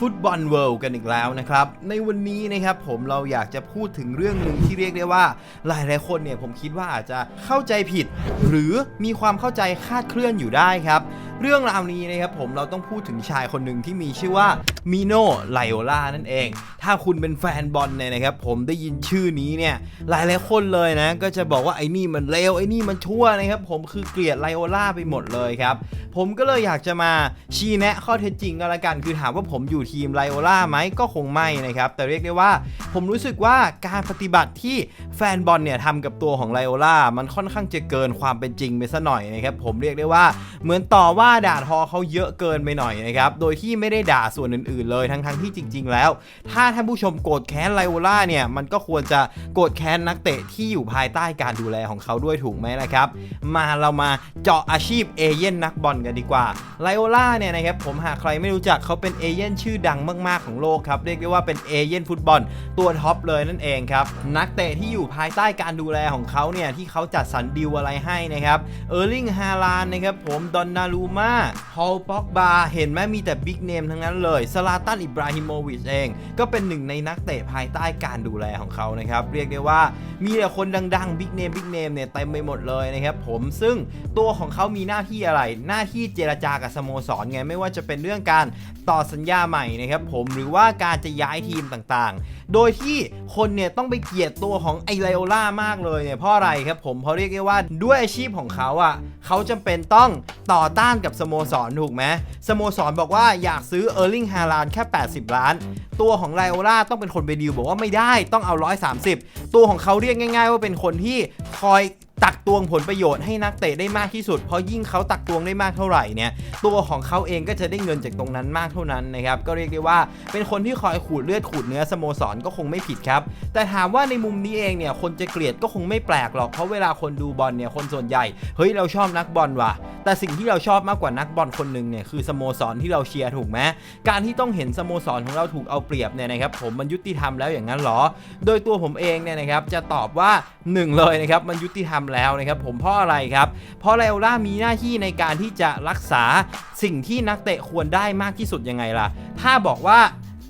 ฟุตบอลเวิลด์กันอีกแล้วนะครับ ในวันนี้นะครับผมเราอยากจะพูดถึงเรื่องหนึ่งที่เรียกได้ว่า หลายหลายคนเนี่ยผมคิดว่าอาจจะเข้าใจผิด หรือมีความเข้าใจคาดเคลื่อนอยู่ได้ครับ เรื่องราวนี้นะครับผมเราต้องพูดถึงชายคนหนึ่งที่มีชื่อว่ามิโนไลโอลานั่นเอง ถ้าคุณเป็นแฟนบอลเนี่ยนะครับผมได้ยินชื่อนี้เนี่ยหลายหลายคนเลยนะ ก็จะบอกว่าไอ้นี่มันเลวไอ้นี่มันชั่วนะครับผมคือเกลียดไลโอลาไปหมดเลยครับผมก็เลยอยากจะมาชี้แนะข้อเท็จจริงก็แล้วกัน คือถามว่าผมอยู่ทีมไลโอล่าไหมก็คงไม่นะครับ แต่เรียกได้ว่า ผมรู้สึกว่าการปฏิบัติที่แฟนบอลเนี่ยทำกับตัวของไลโอล่ามันค่อนข้างจะเกินความเป็นจริงไปซะหน่อยนะครับผมเรียกได้ว่า เหมือนต่อว่าด่าทอเขาเยอะเกินไปหน่อยนะครับ โดยที่ไม่ได้ด่าส่วนอื่นๆ เลยทั้งๆที่จริง ๆ แล้ว ถ้าท่านผู้ชมโกรธแค้นไลโอล่าเนี่ยมันก็ควรจะโกรธแค้นนักเตะที่อยู่ภายใต้การดูแลของเขาด้วยถูกไหมล่ะครับ มาเรามาเจาะอาชีพเอเย่นนักบอลกันดีกว่าไลโอล่าเนี่ยนะครับผมหากใครไม่รู้จักเขาเป็นเอเย่นชื่อดังมากๆของโลกครับเรียกได้ว่าเป็นเอเย่นฟุตบอลตัวท็อปเลยนั่นเองครับนักเตะที่อยู่ภายใต้การดูแลของเขาเนี่ยที่เขาจัดสรรดีลอะไรให้นะครับเออร์ลิงฮาลานนะครับผมดอนนารูมาฮอลป็อกบาเห็นไหมมีแต่บิ๊กเนมทั้งนั้นเลยซาลาตันอิบราฮิโมวิชเอง ก็เป็นหนึ่งในนักเตะภายใต้การดูแลของเขานะครับ เรียกได้ว่ามีแต่คนดังๆบิ๊กเนมบิ๊กเนมเนี่ยเต็มไปหมดเลยนะครับผมซึ่งตัวของเขามีหน้าที่อะไร หน้าที่เจรจากับสโมสรไงไม่ว่าจะเป็นเรื่องการต่อสัญญาใหม่นะครับผมหรือว่าการจะย้ายทีมต่างๆโดยที่คนเนี่ยต้องไปเกลียดตัวของไอไลโอล่ามากเลยเนี่ยเพราะอะไรครับผมเพราะเรียกได้ว่าด้วยอาชีพของเขาอะเขาจำเป็นต้องต่อต้านกับสโมสรถูกไหมสโมสรบอกว่าอยากซื้อเออร์ลิงฮาลานแค่ 80 ล้าน ตัวของไลโอล่าต้องเป็นคนไปดีลบอกว่าไม่ได้ต้องเอา 130 ตัวของเขาเรียกง่าย ๆ ว่าเป็นคนที่คอย ตักตวงผลประโยชน์ให้นักเตะได้มากที่สุด เพราะยิ่งเขาตักตวงได้มากเท่าไหร่เนี่ยตัวของเขาเองก็จะได้เงินจากตรงนั้นมากเท่านั้นนะครับก็เรียกได้ว่าเป็นคนที่คอยขูดเลือดขูดเนื้อสโมสรก็คงไม่ผิดครับ แต่ถามว่าในมุมนี้เองเนี่ยคนจะเกลียดก็คงไม่แปลกหรอกเพราะเวลาคนดูบอลเนี่ยคนส่วนใหญ่เฮ้ยเราชอบนักบอลว่ะ แต่สิ่งที่เราชอบมากกว่านักบอลคนหนึ่งเนี่ยคือสโมสรที่เราเชียร์ถูกไหมการที่ต้องเห็นสโมสรของเราถูกเอาเปรียบเนี่ยนะครับผมมันยุติธรรมแล้วอย่างนั้นเหรอ โดยตัวผมเองเนี่ยนะครับจะตอบว่าหนึ่งเลยนะครับมันยุติธรรมแล้วนะครับผมเพราะอะไรครับ เพราะไลโอล่ามีหน้าที่ในการที่จะรักษาสิ่งที่นักเตะควรได้มากที่สุดยังไงล่ะ ถ้าบอกว่า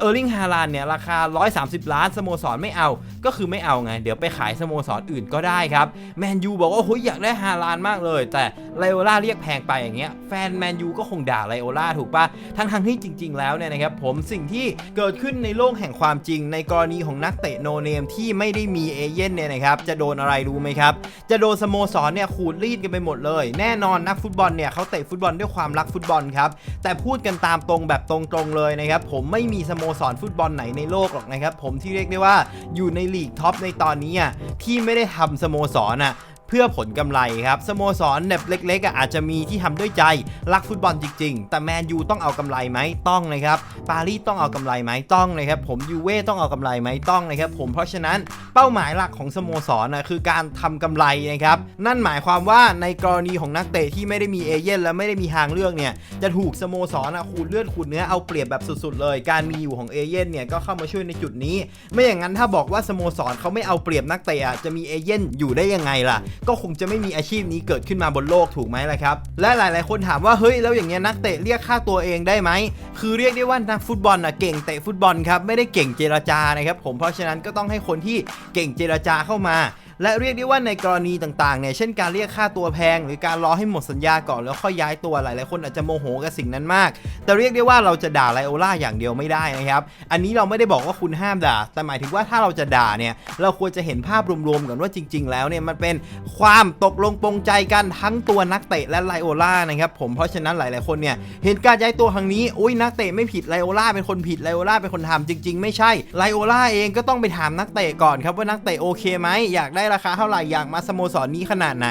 เออร์ลิงฮาลานเนี่ย ราคา 130 ล้านสโมสรไม่เอา ก็คือไม่เอาไง เดี๋ยวไปขายสโมสรอื่นก็ได้ครับ แมนยูบอกว่าเฮ้ยอยากได้ฮาลานมากเลย แต่ไลโอล่าเรียกแพงไปอย่างเงี้ยแฟนแมนยูก็คงด่าไลโอล่าถูกปะทั้งทั้งที่จริง ๆ แล้วเนี่ยนะครับผมสิ่งที่เกิดขึ้นในโลกแห่งความจริง ในกรณีของนักเตะโนเนมที่ไม่ได้มีเอเย่นเนี่ยนะครับจะโดนอะไรรู้ไหมครับ จะโดนสโมสรเนี่ยขูดรีดกันไปหมดเลย แน่นอนนักฟุตบอลเนี่ยเขาเตะฟุตบอลด้วยความรักฟุตบอลครับแต่พูดกันตามตรงแบบตรงๆเลยนะครับผมไม่มีสโมสรฟุตบอลไหนในโลกหรอกนะครับผมที่เรียกได้ว่าอยู่ในลีกท็อปในตอนนี้อะที่ไม่ได้ทำสโมสรอะ พื่อผลกำไรครับสโมสรแบบเล็กๆอาจจะมีที่ทำด้วยใจรักฟุตบอลจริง ๆ แต่แมนยูต้องเอากำไรไหมต้องนะครับปารีสต้องเอากำไรไหมต้องนะครับผมยูเว่ต้องเอากำไรไหมต้องนะครับผมเพราะฉะนั้นเป้าหมายหลักของสโมสรนะคือการทำกำไรนะครับนั่นหมายความว่าในกรณีของนักเตะที่ไม่ได้มีเอเย่นและไม่ได้มีทางเลือกเนี่ยจะถูกสโมสรอะขูดเลือดขูดเนื้อเอาเปรียบแบบสุดๆ เลย การมีอยู่ของเอเย่นเนี่ยก็เข้ามาช่วยในจุดนี้ ไม่อย่างนั้นถ้าบอกว่าสโมสรเขาไม่เอาเปรียบนักเตะจะมีเอเย่นอยู่ได้ยังไงล่ะก็คงจะไม่มีอาชีพนี้เกิดขึ้นมาบนโลกถูกไหมล่ะครับ และหลาย ๆ คนถามว่าเฮ้ยแล้วอย่างเงี้ยนักเตะเรียกค่าตัวเองได้ไหมคือเรียกได้ว่านักฟุตบอลนะเก่งเตะฟุตบอลครับไม่ได้เก่งเจรจานะครับผมเพราะฉะนั้นก็ต้องให้คนที่เก่งเจรจาเข้ามา และเรียกได้ว่าในกรณีต่างๆเนี่ยเช่นการเรียกค่าตัวแพง หรือการรอให้หมดสัญญาก่อนแล้วค่อยย้ายตัวหลายๆคนอาจจะโมโหกับสิ่งนั้นมาก แต่เรียกได้ว่าเราจะด่าไลโอล่าอย่างเดียวไม่ได้นะครับ อันนี้เราไม่ได้บอกว่าคุณห้ามด่า แต่หมายถึงว่าถ้าเราจะด่าเนี่ยเราควรจะเห็นภาพรวมๆก่อนว่าจริง ๆ แล้วเนี่ยมันเป็นความตกลงปรงใจกันทั้งตัวนักเตะและไลโอล่านะครับผมเพราะฉะนั้นหลายๆคนเนี่ยเห็นการย้ายตัวครั้งนี้อุ้ยนักเตะไม่ผิดไลโอล่าเป็นคนผิดไลโอล่าเป็นคนทำจริง ๆ ไม่ใช่ไลโอล่าเองก็ต้องไปถามนักเตะก่อนครับว่านักเตะโอเคไหมอยากได้ราคาเท่าไหร่อยากมาสโมสรนี้ขนาดไหน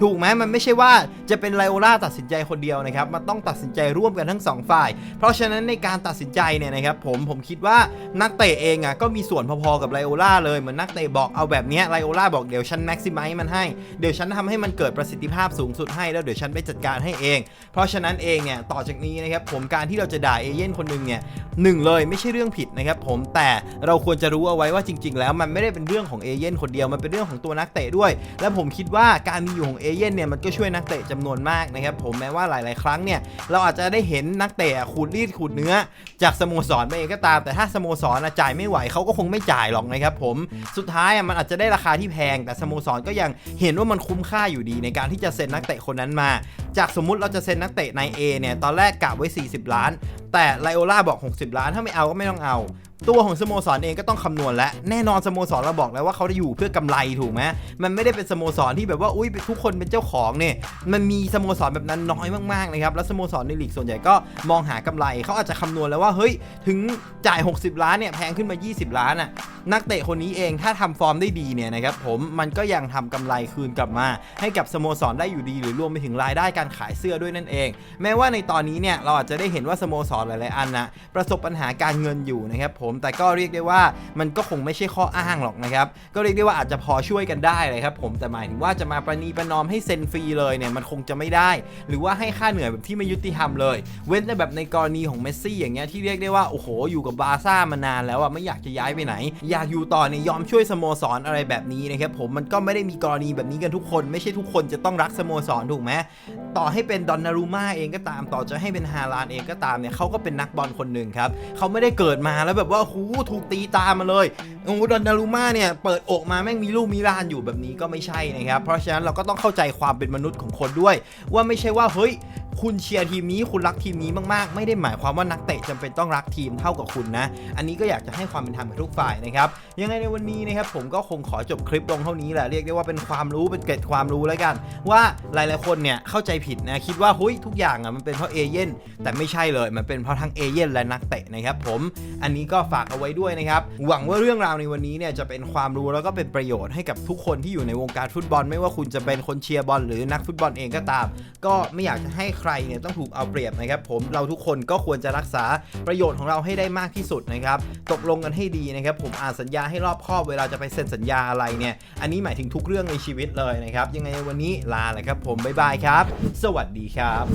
ถูกไหมมันไม่ใช่ว่าจะเป็นไลโอล่าตัดสินใจคนเดียวนะครับมันต้องตัดสินใจร่วมกันทั้งสองฝ่าย เพราะฉะนั้นในการตัดสินใจเนี่ยนะครับผมผมคิดว่านักเตะเองอะก็มีส่วนพอๆกับไลโอล่าเลยเหมือนนักเตะบอกเอาแบบนี้ไลโอล่าบอกเดี๋ยวฉันแม็กซิมัยมันให้เดี๋ยวฉันทำให้มันเกิดประสิทธิภาพสูงสุดให้แล้วเดี๋ยวฉันไปจัดการให้เอง เพราะฉะนั้นเองเนี่ยต่อจากนี้นะครับผมการที่เราจะด่าเอเย่นคนหนึ่งเนี่ยหนึ่งเลยไม่ใช่เรื่องผิดนะครับผมแต่เราควรจะรู้เอาไว้ว่าจริง ๆ แล้วมันไม่ได้เป็นเรื่องของเอเย่นคนเดียวมันเป็นเรื่องของของตัวนักเตะด้วย และผมคิดว่าการมีอยู่ของเอเย่นเนี่ยมันก็ช่วยนักเตะจำนวนมากนะครับผมแม้ว่าหลาย ๆ ครั้งเนี่ยเราอาจจะได้เห็นนักเตะขูดรีดขูดเนื้อ จากสโมสรไปเองก็ตาม แต่ถ้าสโมสรจ่ายไม่ไหวเขาก็คงไม่จ่ายหรอกนะครับผมสุดท้ายมันอาจจะได้ราคาที่แพง แต่สโมสรก็ยังเห็นว่ามันคุ้มค่าอยู่ดีในการที่จะเซ็นนักเตะคนนั้นมา จากสมมุติเราจะเซ็นนักเตะใน A เนี่ยตอนแรกกะไว้ 40 ล้าน แต่ไลโอล่าบอก 60 ล้านถ้าไม่เอาก็ไม่ต้องเอา ตัวของสโมสรเองก็ต้องคำนวณและแน่นอนสโมสรเราบอกแล้วว่าเขาได้อยู่เพื่อกำไรถูกไหมมันไม่ได้เป็นสโมสรที่แบบว่าอุ้ยทุกคนเป็นเจ้าของเนี่ยมันมีสโมสรแบบนั้นน้อยมากๆนะครับแล้วสโมสรในลีกส่วนใหญ่ก็มองหากำไรเขาอาจจะคำนวณแล้วว่าเฮ้ยถึงจ่าย 60 ล้านเนี่ยแพงขึ้นมา 20 ล้านอะนักเตะคนนี้เองถ้าทำฟอร์มได้ดีเนี่ยนะครับผมมันก็ยังทำกำไรคืนกลับมา ให้กับสโมสรได้อยู่ดีหรือรวมไปถึงรายได้การขายเสื้อด้วยนั่นเอง แม้ว่าในตอนนี้เนี่ยเราอาจจะได้เห็นว่าสโมสรหลายๆอันนะประสบปัญหาการเงินอยู่นะครับผมแต่ก็เรียกได้ว่ามันก็คงไม่ใช่ข้ออ้างหรอกนะครับ ก็เรียกได้ว่าอาจจะพอช่วยกันได้เลยครับผมแต่หมายถึงว่าจะมาประนีประนอมให้เซ็นฟรีเลยเนี่ยมันคงจะไม่ได้ หรือว่าให้ค่าเหนื่อยแบบที่ไม่ยุติธรรมเลย เว้นแต่แบบในกรณีของเมสซี่อย่างเงี้ยที่เรียกได้ว่าโอ้โหอยู่กับบาร์ซ่ามานานแล้วอะไม่อยากจะย้ายไปไหน อยากอยู่ต่อเนี่ยยอมช่วยสโมสรอะไรแบบนี้นะครับผมมันก็ไม่ได้มีกรณีแบบนี้กันทุกคน ไม่ใช่ทุกคนจะต้องรักสโมสรถูกไหมต่อให้เป็นดอนนารูมาเองก็ตามต่อจะให้เป็นฮาลานเองก็ตามเนี่ยเขาก็เป็นนักบอลคนหนึ่งครับเขาไม่ได้เกิดมาแล้วแบบว่าหูถูกตีตามมาเลยโอ้โหดอนนารูมาเนี่ยเปิดอกมาแม่งมีลูกมีหลานอยู่แบบนี้ก็ไม่ใช่นะครับ เพราะฉะนั้นเราก็ต้องเข้าใจความเป็นมนุษย์ของคนด้วย ว่าไม่ใช่ว่าเฮ้ย คุณเชียร์ทีมนี้คุณรักทีมนี้มากๆ ไม่ได้หมายความว่านักเตะจำเป็นต้องรักทีมเท่ากับคุณนะ อันนี้ก็อยากจะให้ความเป็นธรรมกับทุกฝ่ายนะครับ ยังไงในวันนี้นะครับผมก็คงขอจบคลิปลงเท่านี้แหละ เรียกได้ว่าเป็นความรู้เป็นเกร็ดความรู้แล้วกัน ว่าหลายๆคนเนี่ยเข้าใจผิดนะคิดว่าเฮ้ยทุกอย่างอะมันเป็นเพราะเอเย่นแต่ไม่ใช่เลยมันเป็นเพราะทั้งเอเย่นและนักเตะนะครับผมอันนี้ก็ฝากเอาไว้ด้วยนะครับหวังว่าเรื่องราวในวันนี้เนี่ยจะเป็นความรู้แล้วก็เป็นประโยชน์ให้กับทุกคนที่อยู่ในวงการฟุตบอล ไม่ว่าคุณจะเป็นคนเชียร์บอลหรือนักฟุตบอลเองก็ตาม ก็ไม่อยากจะให้ใครเนี่ยต้องถูกเอาเปรียบนะครับผมเราทุกคนก็ควรจะรักษาประโยชน์ของเราให้ได้มากที่สุดนะครับตกลงกันให้ดีนะครับผมอ่านสัญญาให้รอบคอบเวลาจะไปเซ็นสัญญาอะไรเนี่ยอันนี้หมายถึงทุกเรื่องในชีวิตเลยนะครับยังไงวันนี้ลาเลยครับผมบ๊ายบายครับ สวัสดีครับ